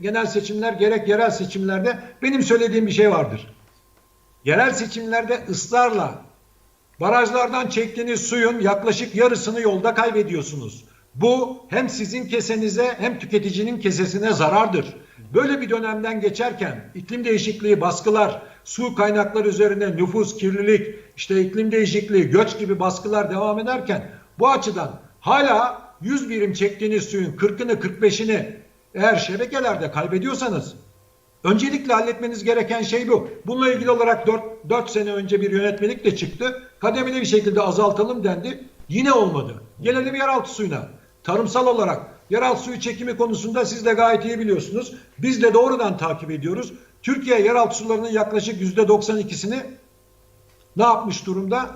genel seçimler gerek yerel seçimlerde benim söylediğim bir şey vardır. Yerel seçimlerde ısrarla barajlardan çektiğiniz suyun yaklaşık yarısını yolda kaybediyorsunuz. Bu hem sizin kesenize hem tüketicinin kesesine zarardır. Böyle bir dönemden geçerken iklim değişikliği, baskılar, su kaynakları üzerine nüfus, kirlilik, işte iklim değişikliği, göç gibi baskılar devam ederken bu açıdan hala 100 birim çektiğiniz suyun 40'ını 45'ini eğer şebekelerde kaybediyorsanız Öncelikle halletmeniz gereken şey bu. Bununla ilgili olarak 4, 4 sene önce bir yönetmelik de çıktı. Kademeli bir şekilde azaltalım dendi. Yine olmadı. Gelelim yeraltı suyuna. Tarımsal olarak yeraltı suyu çekimi konusunda siz de gayet iyi biliyorsunuz. Biz de doğrudan takip ediyoruz. Türkiye yeraltı sularının yaklaşık %92'sini ne yapmış durumda?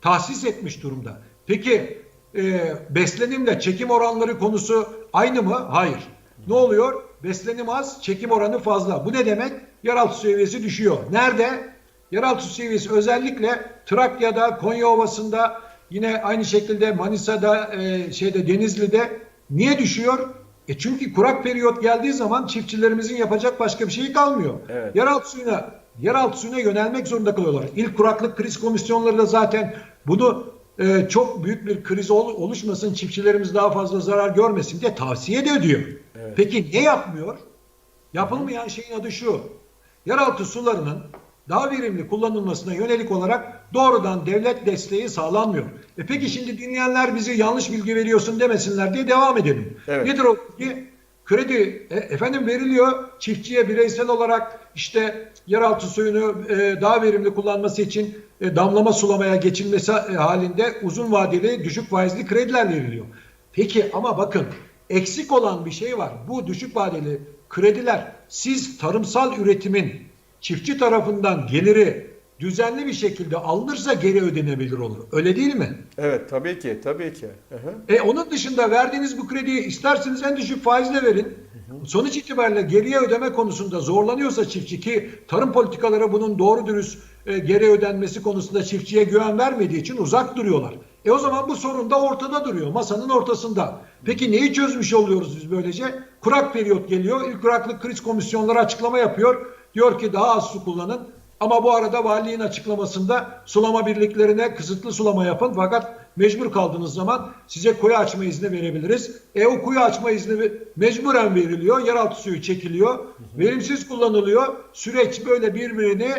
Tahsis etmiş durumda. Peki e, beslenimle çekim oranları konusu aynı mı? Hayır. Ne oluyor? Beslenim az, çekim oranı fazla. Bu ne demek? Yeraltı seviyesi düşüyor. Nerede? Yeraltı seviyesi özellikle Trakya'da, Konya Ovası'nda, yine aynı şekilde Manisa'da, e, şeyde Denizli'de niye düşüyor? E çünkü kurak periyot geldiği zaman çiftçilerimizin yapacak başka bir şeyi kalmıyor. Evet. Yeraltı suyuna, yeraltı suyuna yönelmek zorunda kalıyorlar. İlk kuraklık kriz komisyonları da zaten bunu e, çok büyük bir kriz ol- oluşmasın, çiftçilerimiz daha fazla zarar görmesin diye tavsiye de ediyor. Evet. Peki ne yapmıyor? Yapılmayan şeyin adı şu. Yeraltı sularının daha verimli kullanılmasına yönelik olarak doğrudan devlet desteği sağlanmıyor. E peki şimdi dinleyenler bizi yanlış bilgi veriyorsun demesinler diye devam edelim. Evet. Nedir o bilgi? Kredi e, efendim veriliyor çiftçiye bireysel olarak işte yeraltı suyunu e, daha verimli kullanması için e, damlama sulamaya geçilmesi e, halinde uzun vadeli düşük faizli krediler veriliyor. Peki ama bakın eksik olan bir şey var. Bu düşük vadeli krediler siz tarımsal üretimin çiftçi tarafından geliri düzenli bir şekilde alınırsa geri ödenebilir olur. Öyle değil mi? Evet tabii ki tabii ki. Hı hı. E onun dışında verdiğiniz bu krediyi isterseniz en düşük faizle verin. Sonuç itibariyle geriye ödeme konusunda zorlanıyorsa çiftçi ki tarım politikaları bunun doğru dürüst e, geri ödenmesi konusunda çiftçiye güven vermediği için uzak duruyorlar. E o zaman bu sorun da ortada duruyor. Masanın ortasında. Peki neyi çözmüş oluyoruz biz böylece? Kurak periyot geliyor. İlk kuraklık kriz komisyonları açıklama yapıyor. Diyor ki daha az su kullanın. Ama bu arada valiliğin açıklamasında sulama birliklerine kısıtlı sulama yapın. Fakat mecbur kaldığınız zaman size kuyu açma izni verebiliriz. E o kuyu açma izni mecburen veriliyor. Yeraltı suyu çekiliyor. Verimsiz kullanılıyor. Süreç böyle birbirini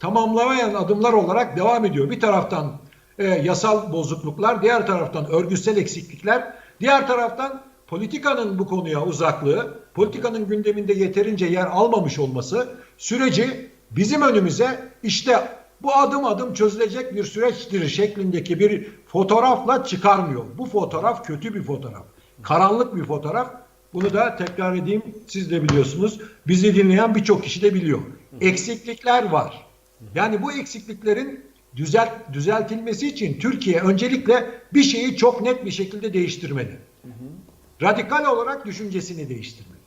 tamamlamayan adımlar olarak devam ediyor. Bir taraftan e, yasal bozukluklar, diğer taraftan örgütsel eksiklikler, diğer taraftan politikanın bu konuya uzaklığı, politikanın gündeminde yeterince yer almamış olması süreci bizim önümüze işte bu adım adım çözülecek bir süreçtir şeklindeki bir fotoğrafla çıkarmıyor. Bu fotoğraf kötü bir fotoğraf. Karanlık bir fotoğraf. Bunu da tekrar edeyim siz de biliyorsunuz. Bizi dinleyen birçok kişi de biliyor. Eksiklikler var. Yani bu eksikliklerin düzelt, düzeltilmesi için Türkiye öncelikle bir şeyi çok net bir şekilde değiştirmeli. Radikal olarak düşüncesini değiştirmeli.